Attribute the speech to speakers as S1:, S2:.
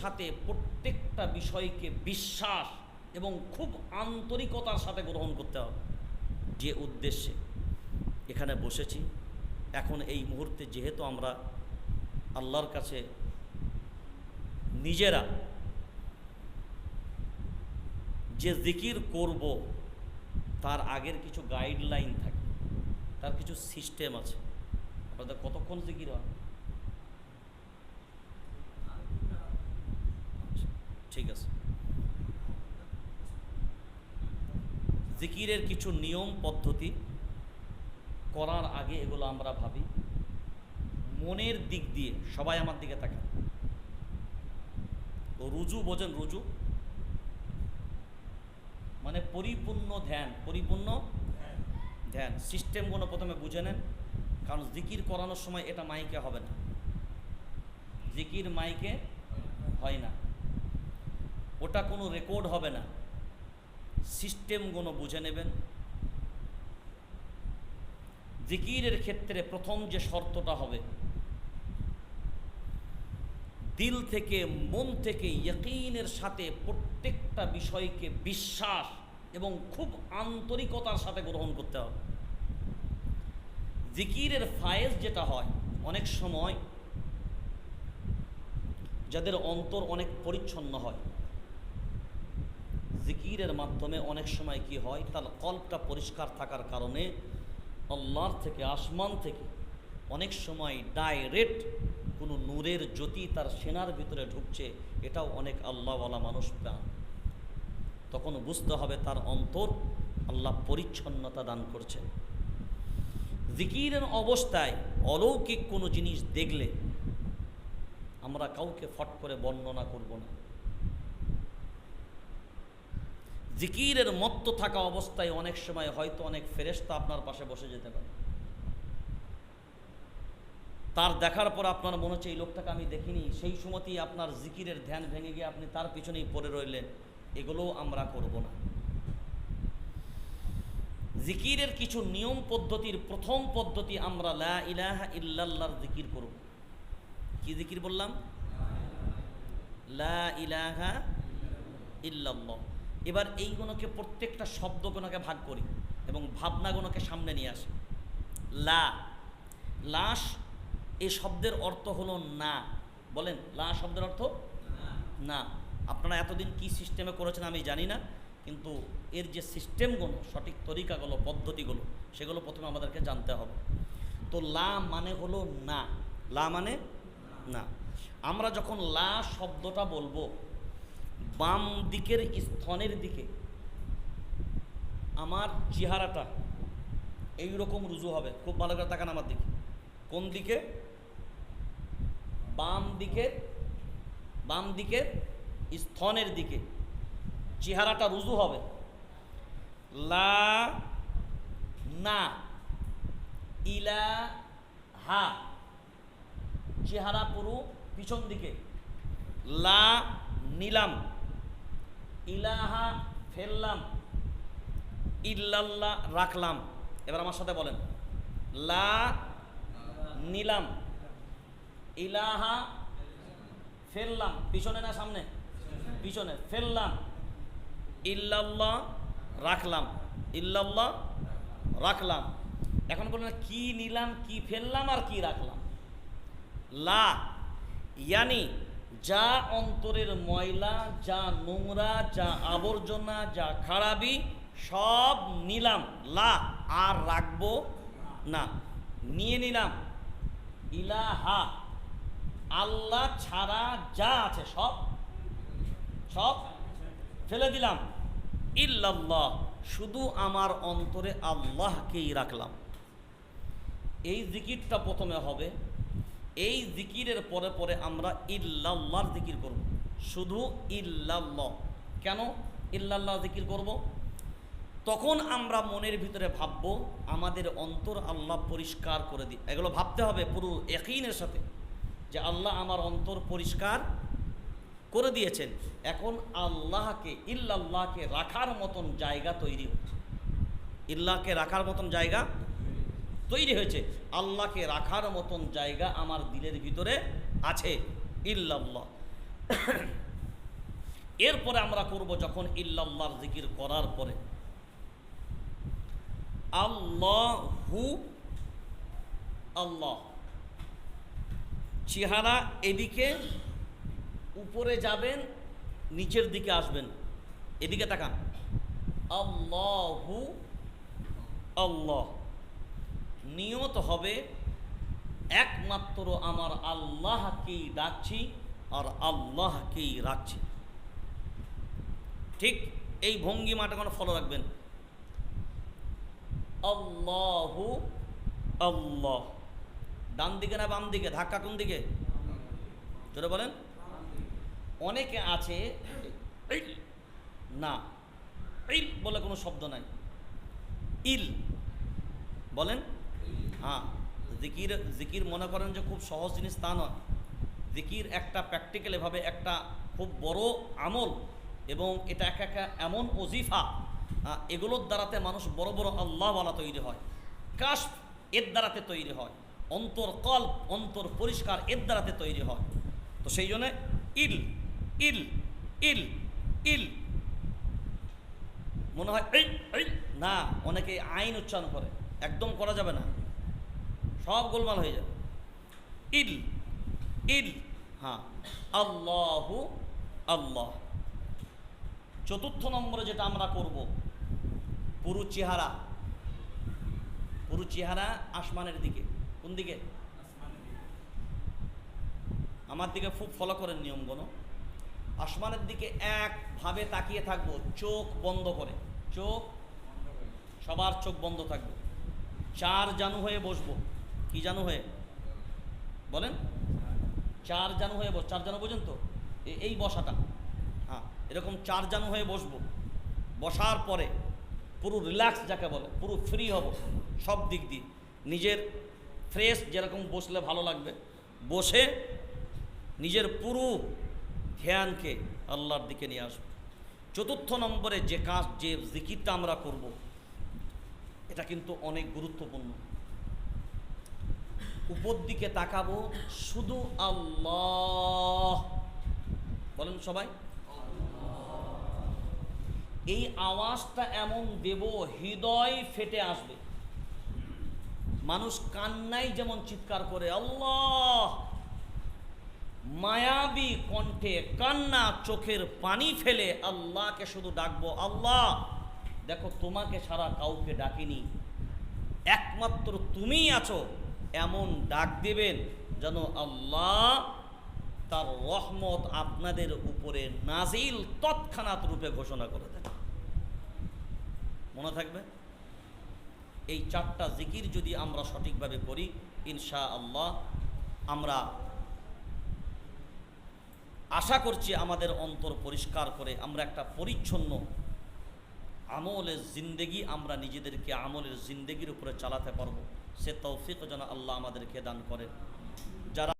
S1: সাথে প্রত্যেকটা বিষয়কে বিশ্বাস এবং খুব আন্তরিকতার সাথে গ্রহণ করতে হবে। যে উদ্দেশ্যে এখানে বসেছি, এখন এই মুহূর্তে যেহেতু আমরা আল্লাহর কাছে নিজেরা যে জিকির করব, তার আগের কিছু গাইডলাইন থাকে, তার কিছু সিস্টেম আছে। আপনাদের কতক্ষণ জিকির হয়? ঠিক আছে। জিকিরের কিছু নিয়ম, পদ্ধতি করার আগে এগুলো আমরা ভাবি। মনের দিক দিয়ে সবাই আমার দিকে তাকান। রুজু বোঝেন, রুজু। মানে পরিপূর্ণ ধ্যান পরিপূর্ণ ধ্যান। সিস্টেমগুলো প্রথমে বুঝে নেন, কারণ জিকির করানোর সময় এটা মাইকে হবে না। জিকির মাইকে হয় না। ওটা কোনো রেকর্ড হবে না। সিস্টেমগুলো বুঝে নেবেন। জিকিরের ক্ষেত্রে প্রথম যে শর্তটা হবে, দিল থেকে মন থেকে ইয়কিনের সাথে প্রত্যেকটা বিষয়কে বিশ্বাস এবং খুব আন্তরিকতার সাথে গ্রহণ করতে হবে। জিকিরের ফায়েজ যেটা হয়, অনেক সময় যাদের অন্তর অনেক পরিচ্ছন্ন হয় জিকিরের মাধ্যমে অনেক সময় কি হয়? তার কল্পটা পরিষ্কার থাকার কারণে আল্লাহর থেকে, আসমান থেকে অনেক সময় ডাইরেক্ট কোনো নূরের জ্যোতি তার সেনার ভিতরে ঢুকছে, এটাও অনেক আল্লাহওয়ালা মানুষ পান তখন বুঝতে হবে তার অন্তর আল্লাহ পরিচ্ছন্নতা দান করছেন। জিকিরের অবস্থায় অলৌকিক কোনো জিনিস দেখলে আমরা কাউকে ফট করে বর্ণনা করব না। জিকিরের মত্ত থাকা অবস্থায় অনেক সময় হয়তো অনেক ফেরেস্তা আপনার পাশে বসে যেতে পারে। তার দেখার পর আপনার মনে হচ্ছে, এই লোকটাকে আমি দেখিনি। সেই সময়তেই আপনার জিকিরের ধ্যান ভেঙে গিয়ে আপনি তার পিছনেই পড়ে রইলেন। এগুলোও আমরা করব না। জিকিরের কিছু নিয়ম পদ্ধতির প্রথম পদ্ধতি আমরা লা ইলাহা ইল্লাল্লাহর জিকির করব। কি জিকির বললাম? লা ইলাহা ইল্লাল্লাহ। এবার এইগুলোকে প্রত্যেকটা শব্দগুলোকে ভাগ করি এবং ভাবনাগুলোকে সামনে নিয়ে আসি। লা। লাশ এই শব্দের অর্থ হলো না। বলেন, লা শব্দের অর্থ না। আপনারা এতদিন কি সিস্টেমে করেছেন আমি জানি না, কিন্তু এর যে সিস্টেমগুলো সঠিক তরিকাগুলো, পদ্ধতিগুলো, সেগুলো প্রথমে আমাদেরকে জানতে হবে। তো লা মানে হলো না। লা মানে না। আমরা যখন লা শব্দটা বলব বাম দিকের স্থনের দিকে আমার চেহারাটা এই রকম রুজু হবে। খুব ভালো করে তাকান আমার দিকে। কোন দিকে? বাম দিকের বাম দিকের স্থনের দিকে। চেহারাটা রুজু হবে। লা, না ইলা হা চেহারা পুরো পিছন দিকে। লা নিলাম। ইলাহা ফেললাম। ইল্লাল্লাহ রাখলাম। এবার আমার সাথে বলেন। লা নিলাম। ইলাহা ফেললাম। পিছনে না সামনে? পিছনে। ফেললাম। ইল্লাল্লাহ রাখলাম। ইল্লাল্লাহ রাখলাম। এখন বললেন কি নিলাম, কি ফেললাম আর কি রাখলাম? লা, ইয়ানি যা অন্তরের ময়লা, যা নোংরা, যা আবর্জনা, যা খারাপি সব নিলাম। লা, আর রাখব না। নিয়ে নিলাম। ইলাহা, আল্লাহ ছাড়া যা আছে সব সব ফেলে দিলাম। ইল্লাল্লাহ, শুধু আমার অন্তরে আল্লাহকেই রাখলাম। এই জিকিরটা প্রথমে হবে। এই জিকিরের পরে পরে আমরা ইল্লাল্লাহর জিকির করব। শুধু ইল্লাল্লাহ। কেন ইল্লাল্লাহ জিকির করব? তখন আমরা মনের ভিতরে ভাবব, আমাদের অন্তর আল্লাহ পরিষ্কার করে দিই এগুলো ভাবতে হবে পুরো একইনের সাথে যে আল্লাহ আমার অন্তর পরিষ্কার করে দিয়েছেন। এখন আল্লাহকে, ইল্লাল্লাহকে রাখার মতন জায়গা তৈরি হচ্ছে। ইল্লাহকে রাখার মতন জায়গা তৈরি হয়েছে। আল্লাহকে রাখার মতন জায়গা আমার দিলের ভিতরে আছে। ইল্লাল্লাহ। এরপরে আমরা করব যখন ইল্লাল্লাহর জিকির করার পরে। আল্লাহু আল্লাহ। চেহারা এদিকে, উপরে যাবেন, নিচের দিকে আসবেন। এদিকে তাকান। আল্লাহু আল্লাহ। নিয়ত হবে, একমাত্র আমার আল্লাহকেই ডাকছি আর আল্লাহকেই রাখছি। ঠিক এই ভঙ্গিমাটা কোনো ফলো রাখবেন? আল্লাহু আল্লাহ। ডান দিকে না বাম দিকে? ধাক্কা কোন দিকে? জোরে বলেন। অনেকে আছে না, ইল বলে কোনো শব্দ নাই। ইল, বলেন। হ্যাঁ জিকির জিকির মনে করেন যে খুব সহজ জিনিস তা নয়। জিকির একটা প্র্যাকটিক্যাল এভাবে একটা খুব বড় আমল এবং এটা একটা একটা এমন অজিফা এগুলোর দ্বারাতে মানুষ বড় বড় আল্লাহওয়ালা তৈরি হয়। কাশ এর দ্বারাতে তৈরি হয়। অন্তর কল্প, অন্তর পরিষ্কার এর দ্বারাতে তৈরি হয়। তো সেই জন্যে ইল ইল ইল ইল। মনে হয় না, অনেকে আইন উচ্চারণ করে। একদম করা যাবে না। সব গোলমাল হয়ে যাবে। ইল ইল হ্যাঁ আল্লাহু আল্লাহ। চতুর্থ নম্বরে যেটা আমরা করব, পুরু চেহারা। পুরু চেহারা আসমানের দিকে। কোন দিকে? আমার দিকে খুব ফলো করেন নিয়মগুলো। আসমানের দিকে একভাবে তাকিয়ে থাকব, চোখ বন্ধ করে। চোখ? সবার চোখ বন্ধ থাকবে। চার জানু হয়ে বসবো। কি জানু হয়ে? বলেন। চার জানু হয়ে বস, চার জানু বোঝেন তো এ- এই বসাটা। হ্যাঁ এরকম চার জানু হয়ে বসবো। বসার পরে পুরো রিল্যাক্স যাকে বলে, পুরো ফ্রি হব সব দিক দিয়ে। নিজের ফ্রেশ যেরকম বসলে ভালো লাগবে। বসে নিজের পুরো ধ্যানকে আল্লাহর দিকে নিয়ে আসব। চতুর্থ নম্বরে যে কাজ, যে জিকিরটা আমরা করব, এটা কিন্তু অনেক গুরুত্বপূর্ণ। উপর দিকে তাকাবো, শুধু আল্লাহ। বলেন সবাই। এই আওয়াজটা এমন দেব, হৃদয় ফেটে আসবে। মানুষ কান্নাই যেমন চিৎকার করে, আল্লাহ! মায়াবী কণ্ঠে কান্না চোখের পানি ফেলে আল্লাহকে শুধু ডাকবো, আল্লাহ! দেখো, তোমাকে সারা কাউকে ডাকিনি। একমাত্র তুমিই আছো। এমন ডাক দেবেন যেন আল্লাহ তার রহমত আপনাদের উপরে নাজিল তৎক্ষণাৎ রূপে ঘোষণা করে দেন। মনে থাকবে? এই চারটা জিকির যদি আমরা সঠিকভাবে করি ইনশা আল্লাহ আমরা আশা করছি আমাদের অন্তর পরিষ্কার করে আমরা একটা পরিচ্ছন্ন আমলের জিন্দেগি আমরা নিজেদেরকে আমলের জিন্দেগির উপরে চালাতে পারব। সে তৌফিক যেন আল্লাহ আমাদেরকে দান করেন